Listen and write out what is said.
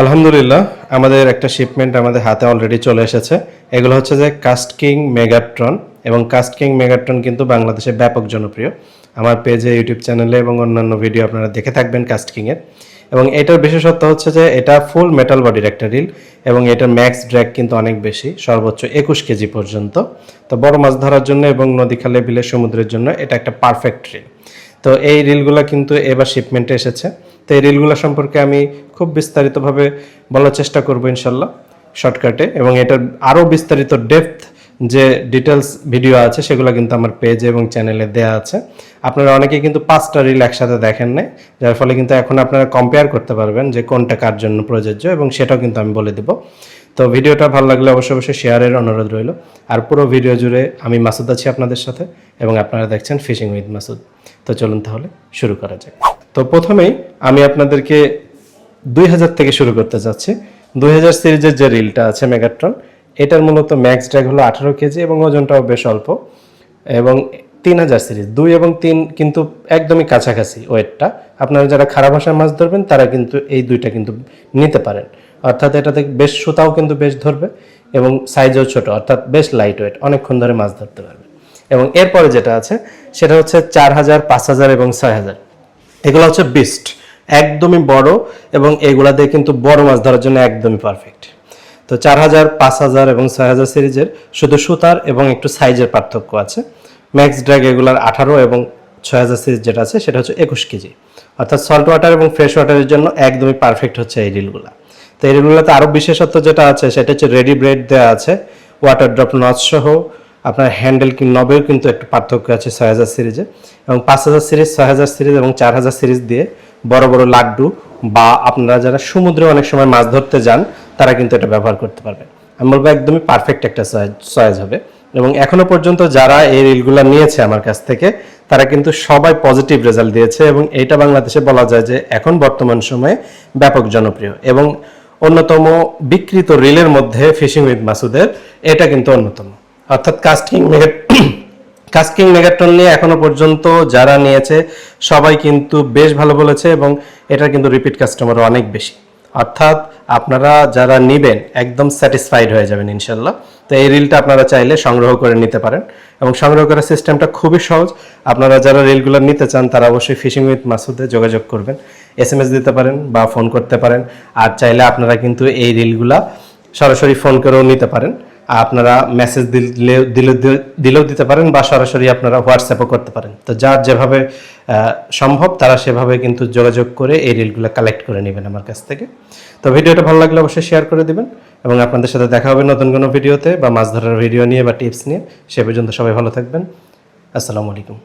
আলহামদুলিল্লাহ, আমাদের একটা শিপমেন্ট আমাদের হাতে অলরেডি চলে এসেছে। এগুলো হচ্ছে যে কাস্ট কিং মেগাট্রন এবং কাস্ট কিং মেগাট্রন কিন্তু বাংলাদেশে ব্যাপক জনপ্রিয়। আমার পেজে ইউটিউব চ্যানেলে এবং অন্যান্য ভিডিও আপনারা দেখে থাকবেন কাস্ট কিংয়ের এবং এটার বিশেষত্ব হচ্ছে যে এটা ফুল মেটাল বডির একটা রিল এবং এটার ম্যাক্স ড্র্যাগ কিন্তু অনেক বেশি, সর্বোচ্চ একুশ কেজি পর্যন্ত। তো বড় মাছ ধরার জন্য এবং নদী খালে বিলে সমুদ্রের জন্য এটা একটা পারফেক্ট রিল তো এই রিলগুলো কিন্তু এবার শিপমেন্টে এসেছে। তো এই রিলগুলো সম্পর্কে আমি খুব বিস্তারিতভাবে বলার চেষ্টা করব ইনশাল্লাহ শর্টকাটে এবং এটার আরও বিস্তারিত ডেপথ যে ডিটেলস ভিডিও আছে সেগুলো কিন্তু আমার পেজে এবং চ্যানেলে দেওয়া আছে। আপনারা অনেকে কিন্তু পাঁচটা রিল একসাথে দেখেন নাই, যার ফলে কিন্তু এখন আপনারা কম্পেয়ার করতে পারবেন যে কোনটা কার জন্য প্রযোজ্য এবং সেটাও কিন্তু আমি বলে দেবো। তো ভিডিওটা ভালো লাগলে অবশ্যই অবশ্যই শেয়ারের অনুরোধ রইল। আর পুরো ভিডিও জুড়ে আমি মাসুদ আছি আপনাদের সাথে এবং আপনারা দেখছেন ফিশিং উইথ মাসুদ। তো চলুন তাহলে শুরু করা যাক। তো প্রথমেই আমি আপনাদেরকে দুই হাজার থেকে শুরু করতে চাচ্ছি দুই হাজার সিরিজের যে রিলটা আছে মেগাট্রন এটার মূলত ম্যাক্স ড্র্যাগ হলো আঠারো কেজি এবং ওজনটাও বেশ অল্প। এবং তিন হাজার সিরিজ, দুই এবং তিন কিন্তু একদমই কাছাকাছি ওয়েটটা আপনারা যারা খারাপ ভাষায় মাছ ধরবেন, তারা কিন্তু এই দুইটা কিন্তু নিতে পারেন। অর্থাৎ এটাতে বেশ সুতাও কিন্তু বেশ ধরবে এবং সাইজও ছোট, অর্থাৎ বেশ লাইট ওয়েট অনেকক্ষণ ধরে মাছ ধরতে পারবে। এবং এরপরে যেটা আছে, সেটা হচ্ছে চার হাজার, পাঁচ হাজার এবং ছয় হাজার। এগুলো হচ্ছে বিস্ট একদমই বড় এবং এগুলা দিয়ে কিন্তু বড় মাছ ধরার জন্য একদমই পারফেক্ট তো চার হাজার, পাঁচ হাজার এবং ছয় হাজার সিরিজের শুধু সুতার এবং একটু সাইজের পার্থক্য আছে। ম্যাক্স ড্র্যাগ এগুলার আঠারো এবং ছয় হাজার সিরিজ যেটা আছে, সেটা হচ্ছে একুশ কেজি। অর্থাৎ সল্ট ওয়াটার এবং ফ্রেশ ওয়াটারের জন্য একদমই পারফেক্ট হচ্ছে এই রিলগুলা তো এই রিলগুলোতে আরও বিশেষত্ব যেটা আছে, সেটা হচ্ছে রেডি ব্রেড দেওয়া আছে ওয়াটার ড্রপ নচ সহ, আপনার হ্যান্ডেল কি নবেও কিন্তু একটু পার্থক্য আছে ছয় হাজার সিরিজে এবং পাঁচ হাজার সিরিজ ছয় হাজার সিরিজ এবং চার হাজার সিরিজ দিয়ে বড় বড় লাড্ডু বা আপনারা যারা সমুদ্রে অনেক সময় মাছ ধরতে যান, তারা কিন্তু এটা ব্যবহার করতে পারবেন আমি বলব একদমই পারফেক্ট একটা সয়েজ হবে। এবং এখনও পর্যন্ত যারা এই রিলগুলো নিয়েছে আমার কাছ থেকে, তারা কিন্তু সবাই পজিটিভ রেজাল্ট দিয়েছে এবং এইটা বাংলাদেশে বলা যায় যে এখন বর্তমান সময়ে ব্যাপক জনপ্রিয়। এবং অন্যতম বিকৃত রিলের মধ্যে ফিশিং উইথ মাসুদের, এটা কিন্তু অন্যতম। অর্থাৎ কাস্টিং কাস্কিং মেগাট্রন নিয়ে এখনও পর্যন্ত যারা নিয়েছে, সবাই কিন্তু বেশ ভালো বলেছে এবং এটা কিন্তু রিপিট কাস্টমারও অনেক বেশি। অর্থাৎ আপনারা যারা নেবেন একদম স্যাটিসফাইড হয়ে যাবেন ইনশাল্লাহ তো এই রিলটা আপনারা চাইলে সংগ্রহ করে নিতে পারেন। এবং সংগ্রহ করার সিস্টেমটা খুবই সহজ। আপনারা যারা রিলগুলো নিতে চান, তারা অবশ্যই ফিশিং উইথ মাসুদে যোগাযোগ করবেন। এস এম এস দিতে পারেন বা ফোন করতে পারেন। আর চাইলে আপনারা কিন্তু এই রিলগুলা সরাসরি ফোন করেও নিতে পারেন। আপনারা মেসেজ দিলে দিলে দিলেও দিতে পারেন বা সরাসরি আপনারা হোয়াটসঅ্যাপও করতে পারেন। তো যার যেভাবে সম্ভব তারা সেভাবে কিন্তু যোগাযোগ করে এই রিলগুলো কালেক্ট করে নেবেন আমার কাছ থেকে। তো ভিডিওটা ভালো লাগলে অবশ্যই শেয়ার করে দেবেন এবং আপনাদের সাথে দেখা হবে নতুন কোনো ভিডিওতে বা মাছ ধরার ভিডিও নিয়ে বা টিপস নিয়ে। সে পর্যন্ত সবাই ভালো থাকবেন। আসসালামু আলাইকুম।